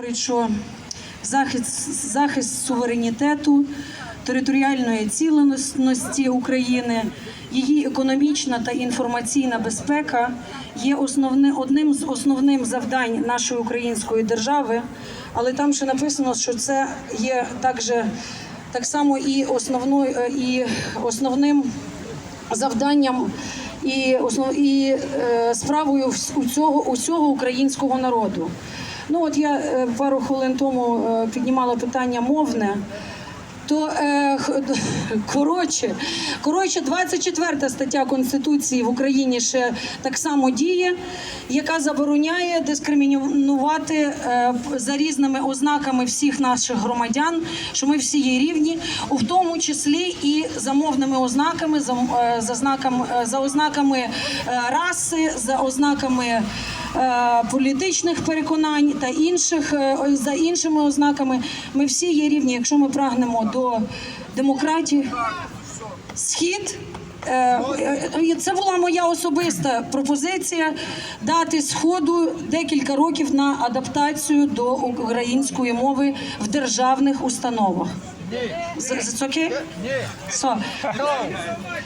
Говорить, що захист, захист суверенітету, територіальної цілісності України, її економічна та інформаційна безпека є основне, одним з основним завдань нашої української держави. Але там ще написано, що це є також так само і основною е, і основним завданням і основ і е, справою усього, усього українського народу. Ну от я е, пару хвилин тому е, піднімала питання мовне. То е, коротше, коротше, 24 стаття Конституції в Україні ще так само діє, яка забороняє дискримінувати е, за різними ознаками всіх наших громадян, що ми всі є рівні, у тому числі і за мовними ознаками, за, е, за, знаком, е, за ознаками е, раси, за ознаками політичних переконань та інших е, за іншими ознаками. Ми всі є рівні, якщо ми прагнемо до демократії. Схід. е, е, Це була моя особиста пропозиція дати сходу декілька років на адаптацію до української мови в державних установах. It's okay? So,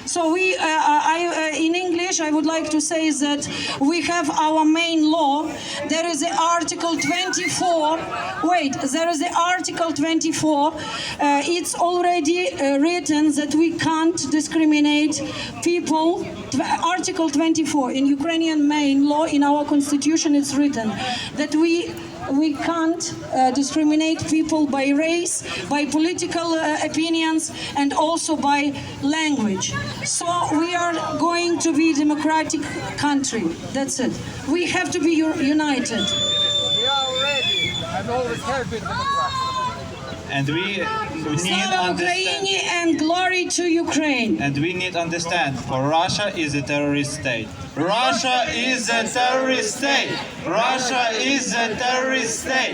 so we, uh, I, uh, in English, I would like to say that we have our main law. There is the Article 24. Wait, there is the Article 24. Uh, it's already uh, written that we can't discriminate people. Article 24 in Ukrainian main law in our constitution, it's written that we we can't uh, discriminate people by race, by political uh, opinions, and also by language. So we are going to be democratic country. That's it. We have to be united. We are ready and always democratic. And we need understand. And glory to Ukraine. And we need understand. For Russia is a terrorist state. Russia is a terrorist state. Russia is a terrorist state.